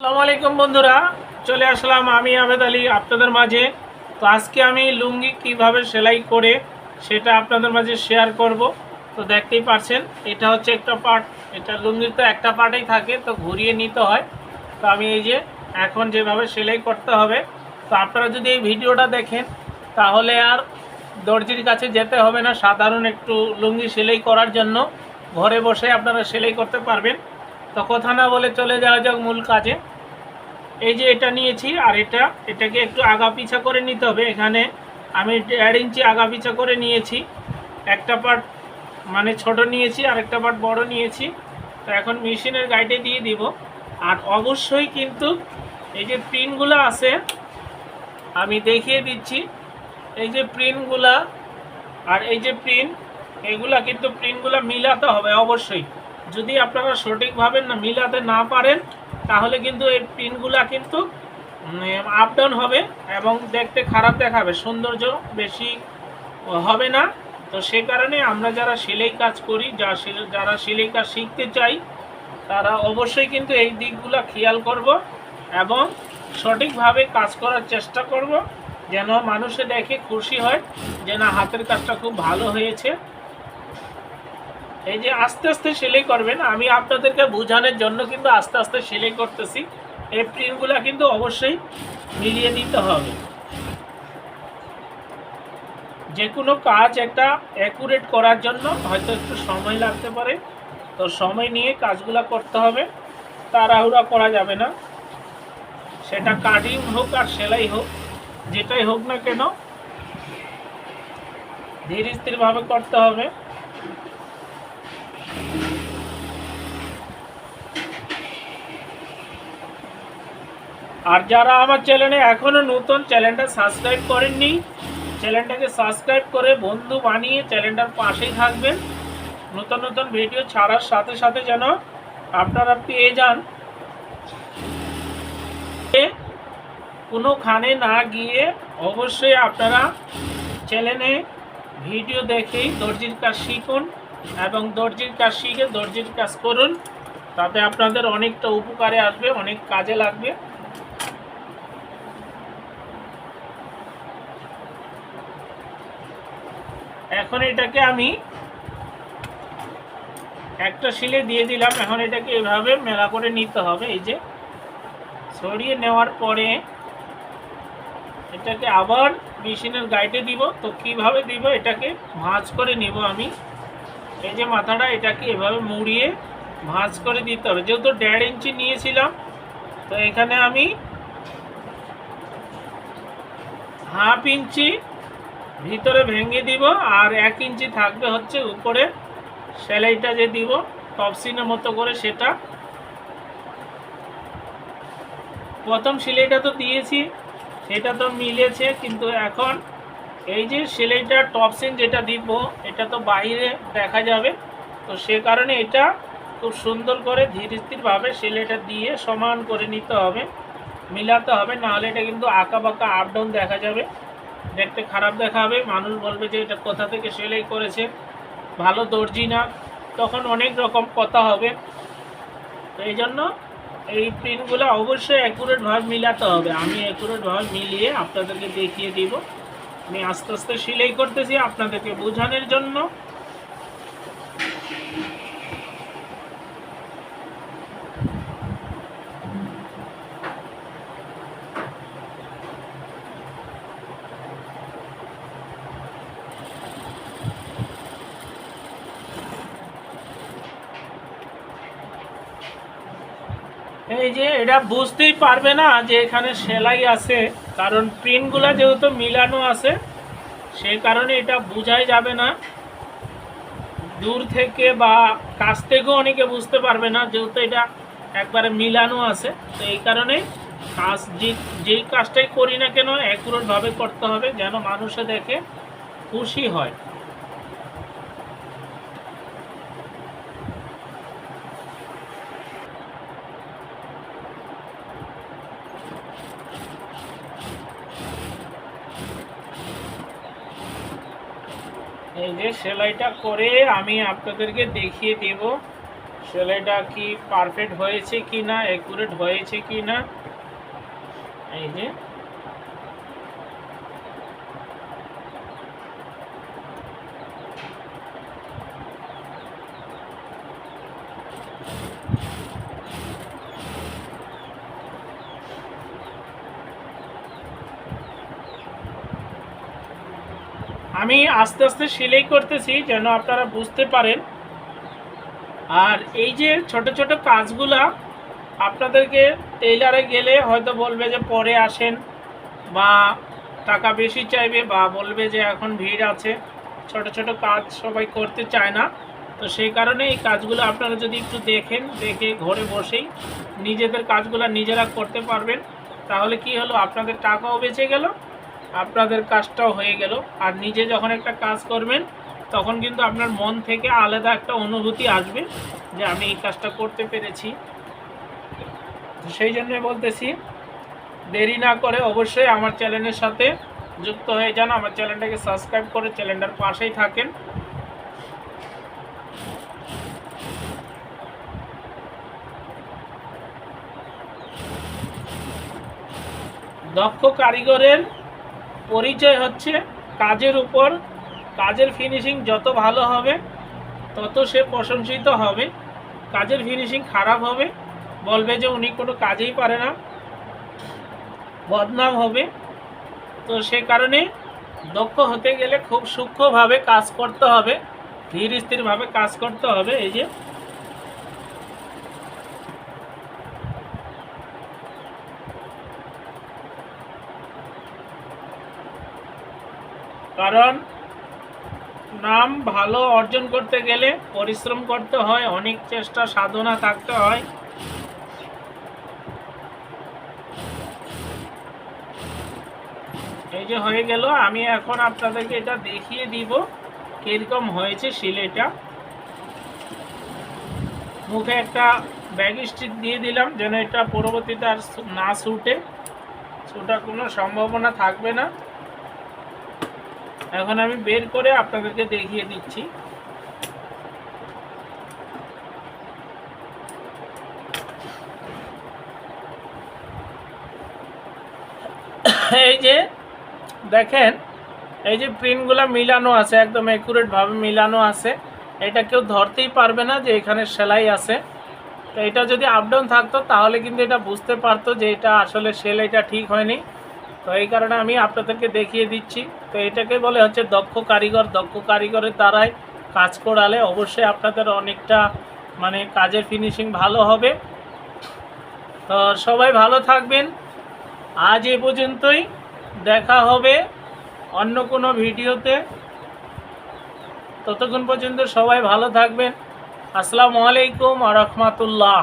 আসসালামু আলাইকুম বন্ধুরা, চলে আসলাম আমি আবেদ আলী আপনাদের মাঝে। তো আজকে আমি লুঙ্গি কীভাবে সেলাই করে সেটা আপনাদের মাঝে শেয়ার করব। তো দেখতেই পাচ্ছেন এটা হচ্ছে একটা পার্ট এটা লুঙ্গির তো একটা পার্টেই থাকে, তো ঘুরিয়ে নিতে হয়। তো আমি এই যে এখন যেভাবে সেলাই করতে হবে, তো আপনারা যদি এই ভিডিওটা দেখেন, তাহলে আর দর্জির কাছে যেতে হবে না, সাধারণ একটু লুঙ্গি সেলাই করার জন্য। ঘরে বসে আপনারা সেলাই করতে পারবেন। তো কথা না বলে চলে যাওয়া যাক মূল কাজে। এই যে এটা নিয়েছি আর এটা, এটাকে একটু আগা পিছা করে নিতে হবে। এখানে আমি দেড় ইঞ্চি আগা পিছা করে নিয়েছি। একটা পার্ট মানে ছোট নিয়েছি আর একটা পার্ট বড় নিয়েছি। তো এখন মেশিনের গাইডে দিয়ে দিব। আর অবশ্যই কিন্তু এই যে প্রিন্টগুলো আছে, আমি দেখিয়ে দিচ্ছি। এই যে প্রিন্টগুলা আর এই যে প্রিন্ট এগুলা কিন্তু প্রিন্টগুলো মিলাতে হবে অবশ্যই। যদি আপনারা সঠিকভাবে না মিলাতে না পারেন, তাহলে কিন্তু এই প্রিন্টগুলা কিন্তু আপ ডাউন হবে এবং দেখতে খারাপ দেখাবে। সৌন্দর্য বেশি হবে না। তো সে কারণে আমরা যারা সেলাই কাজ করি, যা যারা সেলাই কাজ শিখতে চাই, তারা অবশ্যই কিন্তু এই দিকগুলো খেয়াল করব এবং সঠিকভাবে কাজ করার চেষ্টা করব, যেন মানুষে দেখে খুশি হয় যে না, হাতের কাজটা খুব ভালো হয়েছে। এই যে আস্তে আস্তে সেলাই করবেন, আমি আপনাদেরকে বোঝানোর জন্য কিন্তু আস্তে আস্তে সেলাই করতেছি। এই প্রিন্টগুলো কিন্তু অবশ্যই মিলিয়ে নিতে হবে। যে কোনো কাজ একটা অ্যাকুরেট করার জন্য হয়তো একটু সময় লাগতে পারে। তো সময় নিয়ে কাজগুলো করতে হবে। তাড়াহুড়া করা যাবে না। সেটা কাটিং হোক আর সেলাই হোক, যেটাই হোক না কেন, ধীর স্থিরভাবে করতে হবে। আর যারা আমার চ্যানেলে এখনও নতুন, চ্যানেলটা সাবস্ক্রাইব করেননি, চ্যানেলটাকে সাবস্ক্রাইব করে বন্ধু বানিয়ে চ্যানেলটার পাশেই থাকবেন। নতুন নতুন ভিডিও ছাড়ার সাথে সাথে যেন আপনারা পেয়ে যান। কোনোখানে না গিয়ে অবশ্যই আপনারা চ্যানেলে ভিডিও দেখেই দর্জির কাজ শিখুন এবং দর্জির কাজ শিখে দর্জির কাজ করুন। তাতে আপনাদের অনেকটা উপকারে আসবে, অনেক কাজে লাগবে। এখন এটাকে আমি একটা শিলে দিয়ে দিলাম। এখন এটাকে এভাবে মেলা করে নিতে হবে। এই যে ছড়িয়ে নেওয়ার পরে এটাকে আবার মেশিনের গাইডে দিব। তো কীভাবে দিব? এটাকে ভাঁজ করে নিব আমি। এই যে মাথাটা, এটাকে এভাবে মুড়িয়ে ভাঁজ করে দিতে হবে। যেহেতু দেড় ইঞ্চি নিয়েছিলাম, তো এখানে আমি হাফ ইঞ্চি ভিতরে ভেঙে দিব আর এক ইঞ্চি থাকবে হচ্ছে উপরে সেলাইটা যে দিব টপসিনের মতো করে সেটা। প্রথম সেলাইটা তো দিয়েছি, সেটা তো মিলেছে, কিন্তু এখন এই যে সেলাইটা টপসিন যেটা দিব, এটা তো বাইরে দেখা যাবে। তো সে কারণে এটা খুব সুন্দর করে ধীর স্থিরভাবে সেলাইটা দিয়ে সমান করে নিতে হবে, মিলাতে হবে, নাহলে এটা কিন্তু আঁকা বাঁকা আপ ডাউন দেখা যাবে। দেখতে খারাপ দেখাবে। মানুষ বলবে যে, এটা কোথা থেকে সেলাই করেছে? ভালো দর্জি না। তখন অনেক রকম কথা হবে। তো এই জন্য এই প্রিন্টগুলো অবশ্যই অ্যাকুরেট অ্যাকুরেটভাবে মিলাতে হবে। আমি অ্যাকুরেট অ্যাকুরেটভাবে মিলিয়ে আপনাদেরকে দেখিয়ে দিব। আমি আস্তে আস্তে সেলাই করতেছি আপনাদেরকে বোঝানোর জন্য। এই যে এটা বুঝতেই পারবে না যে এখানে সেলাই আছে, কারণ প্রিন্টগুলো যেহেতু মিলানো আছে, সেই কারণে এটা বোঝাই যাবে না। দূর থেকে বা কাছ থেকেও অনেকে বুঝতে পারবে না, যেহেতু এটা একবারে মিলানো আছে। তো এই কারণেই কাজ যে, যেই কাজটাই করি না কেন অ্যাকুরেটভাবে করতে হবে, যেন মানুষে দেখে খুশি হয়। যে সেলাইটা করে আমি আপনাদেরকে দেখিয়ে দেব, সেলাইটা কি পারফেক্ট হয়েছে কি না অ্যাকুরেট হয়েছে কি না এই যে। আমি আস্তে আস্তে সেলাই করতেছি যেন আপনারা বুঝতে পারেন। আর এই যে ছোট ছোট কাজগুলা, আপনাদেরকে টেইলারে গেলে হয়তো বলবে যে পরে আসেন বা টাকা বেশি চাইবে বা বলবে যে এখন ভিড় আছে। ছোট ছোট কাজ সবাই করতে চায় না। তো সেই কারণে এই কাজগুলো আপনারা যদি একটু দেখেন, দেখে ঘরে বসেই নিজেদের কাজগুলো নিজেরা করতে পারবেন, তাহলে কি হলো? আপনাদের টাকাও বেঁচে গেল আপনাদের কাজটাও হয়ে গেল। আর নিজে যখন একটা কাজ করবেন, তখন কিন্তু আপনার মন থেকে আলাদা একটা অনুভূতি আসবে যে আমি এই কাজটা করতে পেরেছি। সেই জন্যই বলতেছি, দেরি না করে অবশ্যই আমার চ্যানেলের সাথে যুক্ত হয়ে যান। আমার চ্যানেলটাকে সাবস্ক্রাইব করে চ্যানেলটার পাশেই থাকেন। দক্ষ কারিগরের পরিচয় হচ্ছে কাজের উপর, কাজের ফিনিশিং যত ভালো হবে, তত সে প্রশংসিত হবে, কাজের ফিনিশিং খারাপ হবে, বলবে যে উনি কোনো কাজেই পারে না, বদনাম হবে। তো সে কারণে দক্ষ হতে গেলে খুব সূক্ষ্মভাবে কাজ করতে হবে ধীর স্থিরভাবে কাজ করতে হবে, এই যে কারণ নাম ভালো অর্জন করতে গেলে পরিশ্রম করতে হয়, অনেক চেষ্টা, সাধনা থাকতে হয়। এই যে হয়ে গেল, আমি এখন আপনাদেরকে এটা দেখিয়ে দিব কীরকম হয়েছে সিলেটা মুখে একটা ব্যাগ স্টিক দিয়ে দিলাম, যেন এটা পরবর্তীতে আর না ছুটে, ছুটার কোনো সম্ভাবনা থাকবে না। এখন আমি বের করে আপনাদেরকে দেখিয়ে দিচ্ছি। এই যে, দেখেন, এই যে প্রিন্টগুলো মিলানো আছে, একদম ভাবে মিলানো আছে। এটা কেউ ধরতেই পারবে না যে এখানে সেলাই আছে। তো এটা যদি আপডাউন থাকতো, তাহলে কিন্তু এটা বুঝতে পারতো যে এটা আসলে সেলাইটা ঠিক হয়নি। তো এই কারণে আমি আপনাদেরকে দেখিয়ে দিচ্ছি। তো এটাকে বলে হচ্ছে দক্ষ কারিগর। দক্ষ কারিগরের দ্বারাই কাজ করালে অবশ্যই আপনাদের অনেকটা মানে কাজের ফিনিশিং ভালো হবে। তো সবাই ভালো থাকবেন। আজ এ পর্যন্তই। দেখা হবে অন্য কোনো ভিডিওতে। ততক্ষণ পর্যন্ত সবাই ভালো থাকবেন। আসসালামু আলাইকুম আ রহমতুল্লাহ।